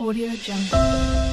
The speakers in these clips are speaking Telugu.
Audio Jungle.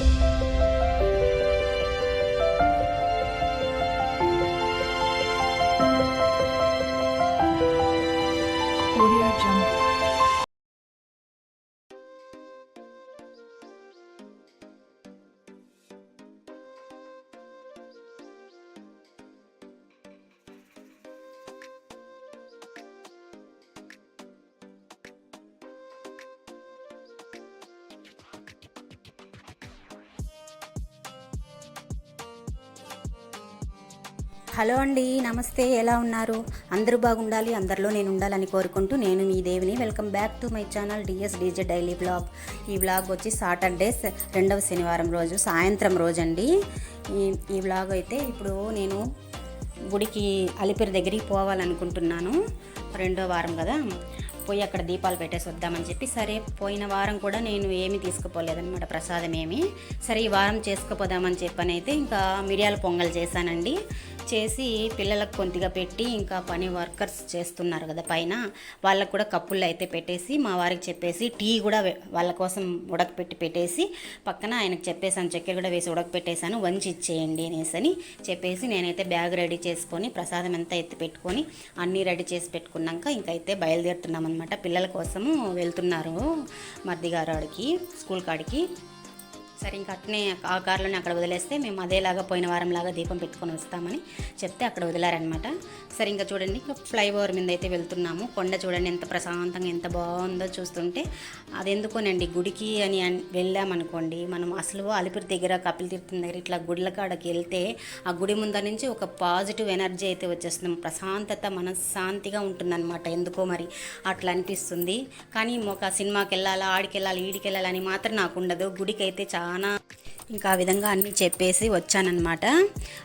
హలో అండి నమస్తే ఎలా ఉన్నారు? అందరూ బాగుండాలి అందరిలో నేను ఉండాలని కోరుకుంటూ నేను మీ దేవిని welcome back to my channel DS DJ daily blog. ఈ బ్లాగ్ వచ్చి సాటర్డే రెండవ శనివారం రోజు సాయంత్రం రోజు అండి ఈ ఈ బ్లాగ్ అయితే ఇప్పుడు నేను గుడికి అలిపిరి దగ్గరికి పోవాలనుకుంటున్నాను. రెండో వారం కదా పోయి అక్కడ దీపాలు పెట్టేసి వద్దామని చెప్పి సరే పోయిన వారం కూడా నేను ఏమీ తీసుకుపోలేదన్నమాట ప్రసాదం ఏమి. సరే ఈ వారం చేసుకుపోదామని చెప్పని అయితే ఇంకా మిరియాల పొంగల్ చేశానండి. చేసి పిల్లలకు కొద్దిగా పెట్టి ఇంకా పని వర్కర్స్ చేస్తున్నారు కదా పైన వాళ్ళకు కూడా కప్పుల్లో అయితే పెట్టేసి మా వారికి చెప్పేసి టీ కూడా వాళ్ళ కోసం ఉడకపెట్టి పెట్టేసి పక్కన ఆయనకు చెప్పేసాను చక్కెర కూడా వేసి ఉడకపెట్టేశాను వంచి ఇచ్చేయండి అనేసి అని చెప్పేసి నేనైతే బ్యాగ్ రెడీ చేసుకొని ప్రసాదం అంతా ఎత్తి పెట్టుకొని అన్నీ రెడీ చేసి పెట్టుకున్నాక ఇంకైతే బయలుదేరుతున్నాం అనమాట పిల్లల కోసము వెళ్తున్నారు మర్ది గారు ఆడికి స్కూల్ కాడికి. సరే ఇంకా అట్నే ఆ కారులోనే అక్కడ వదిలేస్తే మేము అదేలాగా పోయిన వారంలాగా దీపం పెట్టుకొని వస్తామని చెప్తే అక్కడ వదిలారనమాట సరే ఇంకా చూడండి ఇంకా ఫ్లైఓవర్ మీద అయితే వెళ్తున్నాము. కొండ చూడండి ఎంత ప్రశాంతంగా ఎంత బాగుందో చూస్తుంటే అది ఎందుకోనండి గుడికి అని వెళ్ళామనుకోండి మనం అసలు అలిపిరి దగ్గర కపిల తీర్థం దగ్గర ఇట్లా గుడిల కాడకి వెళ్తే ఆ గుడి ముందర నుంచి ఒక పాజిటివ్ ఎనర్జీ అయితే వచ్చేస్తుంది. ప్రశాంతత మనశ్శాంతిగా ఉంటుందన్నమాట. ఎందుకో మరి అట్లా అనిపిస్తుంది. కానీ ఒక సినిమాకి వెళ్ళాలా ఆడికి వెళ్ళాలి ఈడికి వెళ్ళాలి అని మాత్రం నాకు ఉండదు. గుడికి అయితే చాలా ఇంకా ఆ విధంగా అన్నీ చెప్పేసి వచ్చానన్నమాట.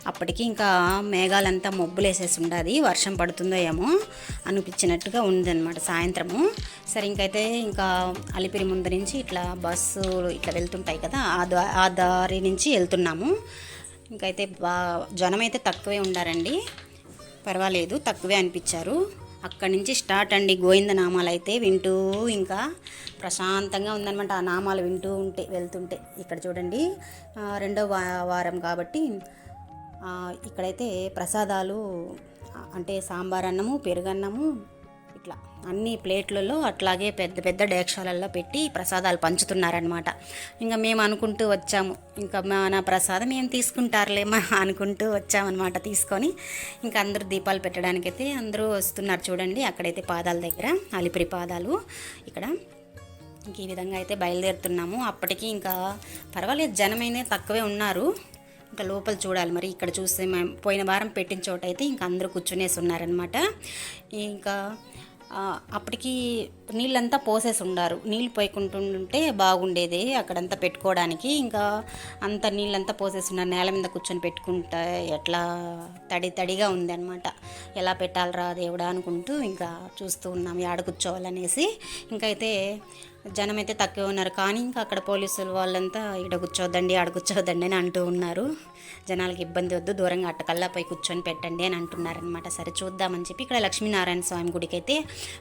అప్పటికి ఇంకా మేఘాలంతా మబ్బులేసేసి ఉండాది. వర్షం పడుతుందో ఏమో అనిపించినట్టుగా ఉందన్నమాట సాయంత్రము. సరే ఇంకైతే ఇంకా అలిపిరి ముందు నుంచి ఇట్లా బస్సు ఇట్లా వెళ్తుంటాయి కదా ఆ ఆ దారి నుంచి వెళ్తున్నాము. ఇంకైతే బా జనం అయితే తక్కువే ఉండారండి. పర్వాలేదు తక్కువే అనిపించారు. అక్కడి నుంచి స్టార్ట్ అండి. గోవింద నామాలు అయితే వింటూ ఇంకా ప్రశాంతంగా ఉందన్నమాట. ఆ నామాలు వింటూ ఉంటే వెళ్తుంటే. ఇక్కడ చూడండి. రెండో వా వారం కాబట్టి ఇక్కడైతే ప్రసాదాలు అంటే సాంబార్ అన్నము పెరుగన్నము ఇట్లా అన్ని ప్లేట్లలో అట్లాగే పెద్ద పెద్ద డేక్షాలల్లో పెట్టి ప్రసాదాలు పంచుతున్నారనమాట ఇంకా మేము అనుకుంటూ వచ్చాము ఇంకా మన ప్రసాదం ఏం తీసుకుంటారులేమా అనుకుంటూ వచ్చామన్నమాట తీసుకొని. ఇంకా అందరూ దీపాలు పెట్టడానికైతే అందరూ వస్తున్నారు చూడండి అక్కడైతే పాదాల దగ్గర అలిపిరి పాదాలు ఇక్కడ. ఇంక ఈ విధంగా అయితే బయలుదేరుతున్నాము. అప్పటికి ఇంకా పర్వాలేదు జనమైనా తక్కువే ఉన్నారు. ఇంకా లోపల చూడాలి మరి ఇక్కడ చూస్తే మేము పోయిన వారం పెట్టిన చోట అయితే ఇంకా అందరూ కూర్చునేసి ఉన్నారనమాట ఇంకా అప్పటికి నీళ్ళంతా పోసేసి ఉండారు. నీళ్ళు పోయకుంటుంటే బాగుండేది అక్కడంతా పెట్టుకోవడానికి. ఇంకా అంత నీళ్ళంతా పోసేసి ఉన్నారు. నేల మీద కూర్చొని పెట్టుకుంటా ఎట్లా తడి తడిగా ఉందన్నమాట. ఎలా పెట్టాలరా దేవుడా అనుకుంటూ ఇంకా చూస్తూ ఉన్నాం. ఆడ కూర్చోవాలనేసి. ఇంకైతే జనం అయితే తక్కువ ఉన్నారు. కానీ ఇంకా అక్కడ పోలీసులు వాళ్ళంతా ఈడ కూర్చోద్దండి ఆడ కూర్చోద్దండి అని అంటూ ఉన్నారు. జనాలకి ఇబ్బంది వద్దు దూరంగా అట్టకల్లా పోయి కూర్చొని పెట్టండి అని అంటున్నారనమాట సరే చూద్దామని చెప్పి ఇక్కడ లక్ష్మీనారాయణ స్వామి గుడికి అయితే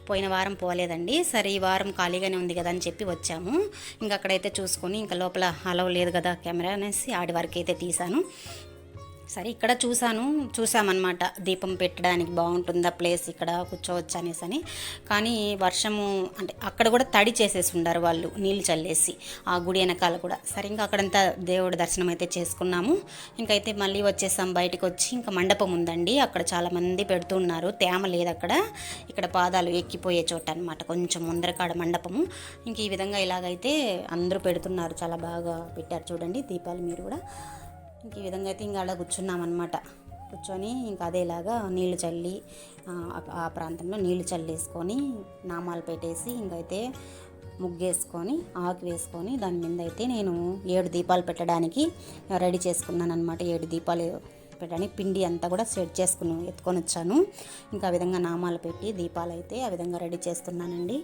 పోయిన వారం పోలేదండి. సరే ఈ వారం ఖాళీగానే ఉంది కదా అని చెప్పి వచ్చాము. ఇంకా అక్కడైతే చూసుకొని ఇంకా లోపల అలవ్ లేదు కదా కెమెరా అనేసి ఆడి వరకు అయితే తీశాను. సరే ఇక్కడ చూశాను చూసామన్నమాట దీపం పెట్టడానికి బాగుంటుందా ప్లేస్ ఇక్కడ కూర్చోవచ్చు అనేసి అని. కానీ వర్షము అంటే అక్కడ కూడా తడి చేసేసి ఉండారు వాళ్ళు నీళ్ళు చల్లేసి ఆ గుడి వెనకాల కూడా. సరే ఇంకా అక్కడంతా దేవుడి దర్శనం అయితే చేసుకున్నాము. ఇంకైతే మళ్ళీ వచ్చేసాం బయటకు వచ్చి ఇంకా మండపం ఉందండి. అక్కడ చాలామంది పెడుతున్నారు తేమ లేదు అక్కడ. ఇక్కడ పాదాలు ఎక్కిపోయే చోట అనమాట కొంచెం ముందరకాడ మండపము. ఇంక ఈ విధంగా ఇలాగైతే అందరూ పెడుతున్నారు. చాలా బాగా పెట్టారు చూడండి దీపాలు మీరు కూడా. ఇంక ఈ విధంగా అయితే ఇంకా అలా కూర్చున్నామన్నమాట. కూర్చొని ఇంకా అదేలాగా నీళ్ళు చల్లి ఆ, ప్రాంతంలో నీళ్ళు చల్లేసుకొని నామాలు పెట్టేసి ఇంకైతే ముగ్గేసుకొని ఆకు వేసుకొని దాని మీద అయితే నేను ఏడు దీపాలు పెట్టడానికి రెడీ చేసుకున్నాను అనమాట ఏడు దీపాలు పెట్టడానికి పిండి అంతా కూడా సెట్ చేసుకుని ఎత్తుకొని వచ్చాను. ఇంకా ఆ విధంగా నామాలు పెట్టి దీపాలు అయితే ఆ విధంగా రెడీ చేస్తున్నానండి.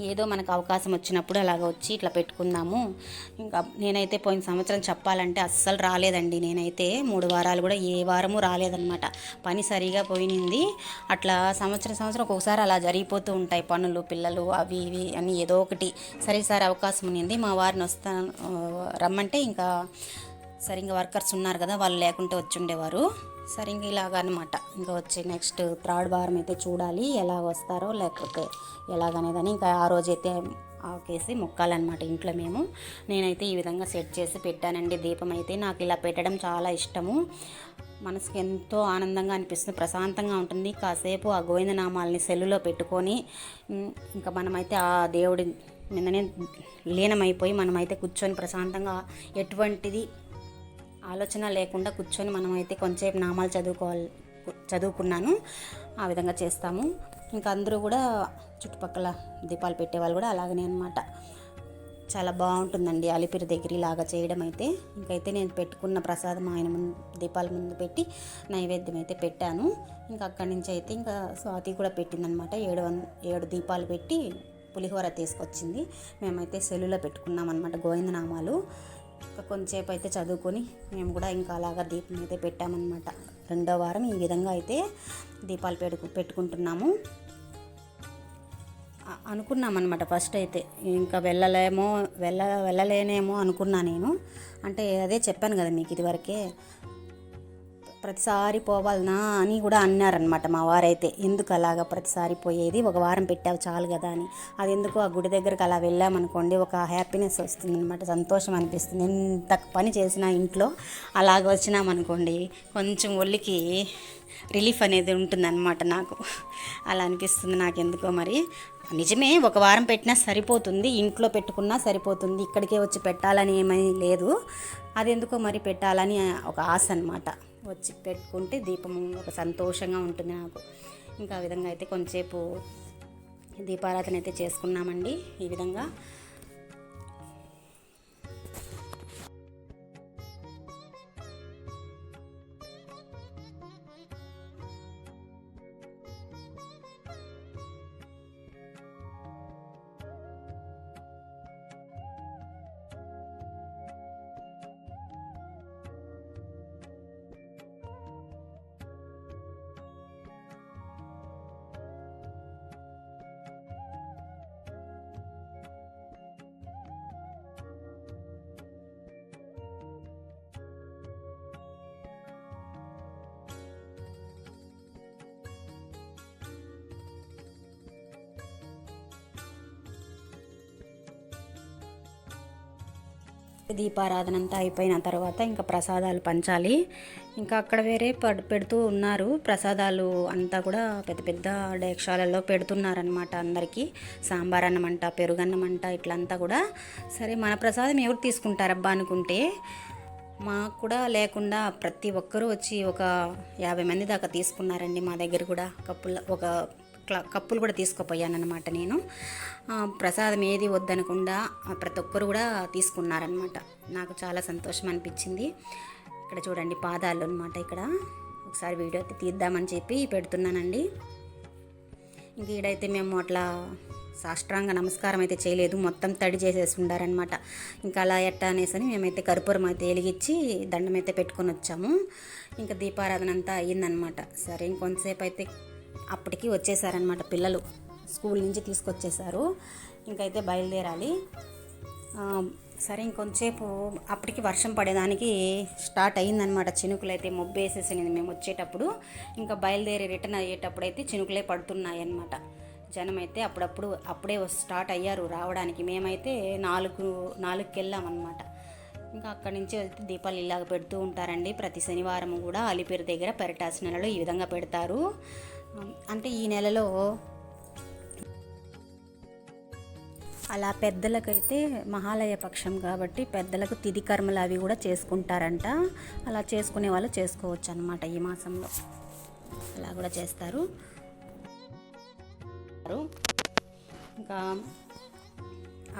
ఏదో మనకు అవకాశం వచ్చినప్పుడు అలాగ వచ్చి ఇట్లా పెట్టుకుందాము. ఇంకా నేనైతే పోయిన సంవత్సరం చెప్పాలంటే అస్సలు రాలేదండి. నేనైతే మూడు వారాలు కూడా ఏ వారము రాలేదన్నమాట. పని సరిగా పోయినింది. అట్లా సంవత్సరం సంవత్సరం ఒక్కొక్కసారి అలా జరిగిపోతూ ఉంటాయి పనులు పిల్లలు అవి ఇవి అని ఏదో ఒకటి. సరే సార్ అవకాశం ఉన్నింది. మా వారిని వస్తాను రమ్మంటే ఇంకా సరిగ్గా వర్కర్స్ ఉన్నారు కదా వాళ్ళు లేకుంటే వచ్చి ఉండేవారు. సరే ఇంక అనమాట ఇంకా వచ్చి నెక్స్ట్ థర్డ్ వారం అయితే చూడాలి ఎలా వస్తారో లేకపోతే ఎలాగనేదని ఇంకా ఆ రోజైతే ఆకేసి మొక్కాలన్నమాట ఇంట్లో మేము. నేనైతే ఈ విధంగా సెట్ చేసి పెట్టానండి దీపం అయితే. నాకు ఇలా పెట్టడం చాలా ఇష్టము. మనసుకి ఎంతో ఆనందంగా అనిపిస్తుంది ప్రశాంతంగా ఉంటుంది. కాసేపు ఆ గోవిందనామాలని సెల్లులో పెట్టుకొని ఇంకా మనమైతే ఆ దేవుడి మీదనే లీనమైపోయి మనమైతే కూర్చొని ప్రశాంతంగా ఎటువంటిది ఆలోచన లేకుండా కూర్చొని మనమైతే కొంచెంసేపు నామాలు చదువుకోవాలి చదువుకున్నాను. ఆ విధంగా చేస్తాము. ఇంకా అందరూ కూడా చుట్టుపక్కల దీపాలు పెట్టేవాళ్ళు కూడా అలాగనే అనమాట చాలా బాగుంటుందండి అలిపిరి దగ్గర ఇలాగా చేయడం అయితే. ఇంకైతే నేను పెట్టుకున్న ప్రసాదం ఆయన ముందు దీపాల ముందు పెట్టి నైవేద్యం అయితే పెట్టాను. ఇంకా అక్కడి నుంచి అయితే ఇంకా స్వాతి కూడా పెట్టిందనమాట ఏడు వంద ఏడు దీపాలు పెట్టి పులిహోర తీసుకొచ్చింది. మేమైతే సెల్లులో పెట్టుకున్నాం అనమాట గోవిందనామాలు. ఇంకా కొంచెంసేపు అయితే చదువుకొని మేము కూడా ఇంకా అలాగా దీపం అయితే పెట్టామన్నమాట. రెండో వారం ఈ విధంగా అయితే దీపాలు పెట్టుకు పెట్టుకుంటున్నాము. అనుకున్నామన్నమాట అనుకున్నాం అనమాట ఫస్ట్ అయితే. ఇంకా వెళ్ళలేమో వెళ్ళ వెళ్ళలేనేమో అనుకున్నా నేను. అంటే అదే చెప్పాను కదా మీకు ఇదివరకే ప్రతిసారి పోవాలనా అని కూడా అన్నారనమాట మా వారైతే. ఎందుకు అలాగా ప్రతిసారి పోయేది? ఒక వారం పెట్టావు చాలు కదా అని. అది ఎందుకు ఆ గుడి దగ్గరకు అలా వెళ్ళామనుకోండి ఒక హ్యాపీనెస్ వస్తుంది అనమాట సంతోషం అనిపిస్తుంది. ఎంత పని చేసినా ఇంట్లో అలాగ వచ్చినామనుకోండి కొంచెం ఒళ్ళికి రిలీఫ్ అనేది ఉంటుందన్నమాట నాకు. అలా అనిపిస్తుంది నాకు ఎందుకో మరి. నిజమే ఒక వారం పెట్టినా సరిపోతుంది ఇంట్లో పెట్టుకున్నా సరిపోతుంది ఇక్కడికే వచ్చి పెట్టాలని ఏమీ లేదు. అది ఎందుకో మరి పెట్టాలని ఒక ఆశ అనమాట వచ్చి పెట్టుకుంటే దీపం ఒక సంతోషంగా ఉంటుంది నాకు. ఇంకా ఆ విధంగా అయితే కొంచెంసేపు దీపారాధన అయితే చేసుకున్నామండి ఈ విధంగా. దీపారాధన అంతా అయిపోయిన తర్వాత ఇంకా ప్రసాదాలు పంచాలి. ఇంకా అక్కడ వేరే పడ్- పెడుతూ ఉన్నారు. ప్రసాదాలు అంతా కూడా పెద్ద పెద్ద డేక్షాలలో పెడుతున్నారనమాట అందరికీ. సాంబార్ అన్నం అంట పెరుగన్నం అంట ఇట్లంతా కూడా. సరే మన ప్రసాదం ఎవరు తీసుకుంటారబ్బా అనుకుంటే మాకు కూడా లేకుండా ప్రతి ఒక్కరూ వచ్చి ఒక యాభై మంది దాకా తీసుకున్నారండి మా దగ్గర కూడా. కప్పుల ఒక కప్పులు కూడా తీసుకుపోయానమాట నేను. ప్రసాదం ఏది వద్దనకుండా ప్రతి ఒక్కరు కూడా తీసుకున్నారనమాట నాకు చాలా సంతోషం అనిపించింది. ఇక్కడ చూడండి పాదాలు అనమాట ఇక్కడ. ఒకసారి వీడియో అయితే తీద్దామని చెప్పి పెడుతున్నానండి. ఇంక ఈడైతే మేము అట్లా సాష్టాంగ నమస్కారం అయితే చేయలేదు. మొత్తం తడి చేసేసి ఉండారనమాట ఇంకా అలా ఎట్టా అనేసని మేమైతే కర్పూరం అయితే వెలిగించి దండం అయితే పెట్టుకొని వచ్చాము. ఇంకా దీపారాధన అంతా అయ్యిందనమాట సరే ఇంకొంతసేపు అయితే అప్పటికి వచ్చేసారనమాట పిల్లలు. స్కూల్ నుంచి తీసుకొచ్చేసారు. ఇంకైతే బయలుదేరాలి. సరే ఇంకొంచేపు అప్పటికి వర్షం పడేదానికి స్టార్ట్ అయిందనమాట చినుకులు అయితే మొబ్బు వేసేసింది మేము వచ్చేటప్పుడు. ఇంకా బయలుదేరి రిటర్న్ అయ్యేటప్పుడు అయితే చినుకులే పడుతున్నాయి అనమాట జనం అయితే అప్పుడప్పుడు అప్పుడే స్టార్ట్ అయ్యారు రావడానికి. మేమైతే నాలుగు నాలుగుకి వెళ్ళామన్నమాట ఇంకా అక్కడి నుంచి వెళ్తే దీపాలు ఇలాగ పెడుతూ ఉంటారండి. ప్రతి శనివారం కూడా అలిపేరు దగ్గర పెరటాసనలలో ఈ విధంగా పెడతారు. అంటే ఈ నెలలో అలా పెద్దలకైతే మహాలయ పక్షం కాబట్టి పెద్దలకు తిది కర్మలు అవి కూడా చేసుకుంటారంట. అలా చేసుకునే వాళ్ళు చేసుకోవచ్చు అనమాట ఈ మాసంలో. అలా కూడా చేస్తారు. ఇంకా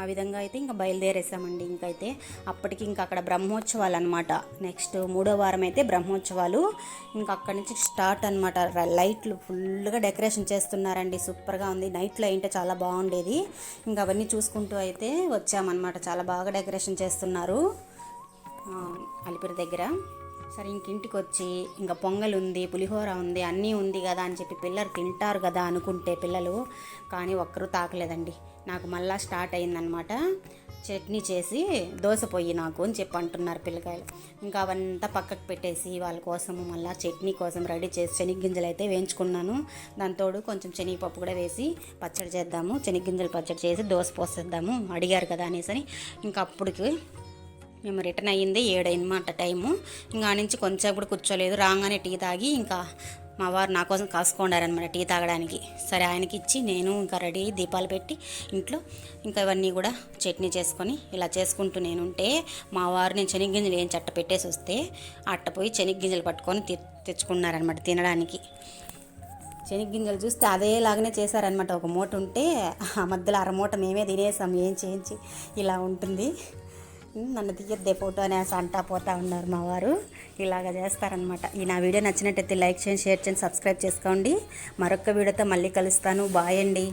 ఆ విధంగా అయితే ఇంకా బయలుదేరేసామండి. ఇంకైతే అప్పటికి ఇంకా అక్కడ బ్రహ్మోత్సవాలు అనమాట నెక్స్ట్ మూడో వారం అయితే బ్రహ్మోత్సవాలు. ఇంకా అక్కడి నుంచి స్టార్ట్ అనమాట లైట్లు ఫుల్గా డెకరేషన్ చేస్తున్నారండి. సూపర్గా ఉంది. నైట్లో అయితే చాలా బాగుండేది. ఇంకా అవన్నీ చూసుకుంటూ అయితే వచ్చామన్నమాట. చాలా బాగా డెకరేషన్ చేస్తున్నారు. అలిపిరి దగ్గర. సరే ఇంక ఇంటికి వచ్చి ఇంకా పొంగల్ ఉంది పులిహోర ఉంది అన్నీ ఉంది కదా అని చెప్పి పిల్లలు తింటారు కదా అనుకుంటే పిల్లలు కానీ ఒక్కరూ తాకలేదండి. నాకు మళ్ళా స్టార్ట్ అయిందనమాట. చట్నీ చేసి దోశ పొయ్యి నాకు అని చెప్పి అంటున్నారు పిల్లకాయలు. ఇంకా అవంతా పక్కకు పెట్టేసి వాళ్ళ కోసము మళ్ళీ చట్నీ కోసం రెడీ చేసి శనగగింజలు అయితే వేయించుకున్నాను దాంతోడు కొంచెం శనగపప్పు కూడా వేసి పచ్చడి చేద్దాము. శనగగింజలు పచ్చడి చేసి దోశ పోసేద్దాము. అడిగారు కదా అనేసి అని ఇంకా అప్పటికి మేము రిటర్న్ అయ్యింది ఏడైనమాట టైము. ఇంకా నుంచి కొంచెం కూడా కూర్చోలేదు. రాగానే టీ తాగి ఇంకా మా వారు నా కోసం కాసుకోండారనమాట టీ తాగడానికి. సరే ఆయనకి ఇచ్చి నేను ఇంకా రెడీ దీపాలు పెట్టి ఇంట్లో ఇంకా ఇవన్నీ కూడా చట్నీ చేసుకొని ఇలా చేసుకుంటూ నేనుంటే మా వారు నేను శనగగింజలు ఏం చట్ట పెట్టేసి వస్తే అట్టపోయి శనగగింజలు పట్టుకొని తె తెచ్చుకున్నారనమాట తినడానికి. శనగగింజలు చూస్తే అదేలాగానే చేశారనమాట ఒక మూట ఉంటే ఆ మధ్యలో అర మూట మేమే తినేసాం. ఏం చేయించి ఇలా ఉంటుంది. నన్ను తీయద్దే ఫోటో అనేసి అంటా పోతా ఉన్నారు మా వారు. ఇలాగ చేస్తారనమాట ఈ నా వీడియో నచ్చినట్టయితే లైక్ చేయండి షేర్ చేయండి సబ్స్క్రైబ్ చేసుకోండి. మరొక వీడియోతో మళ్ళీ కలుస్తాను. బాయ్ అండి.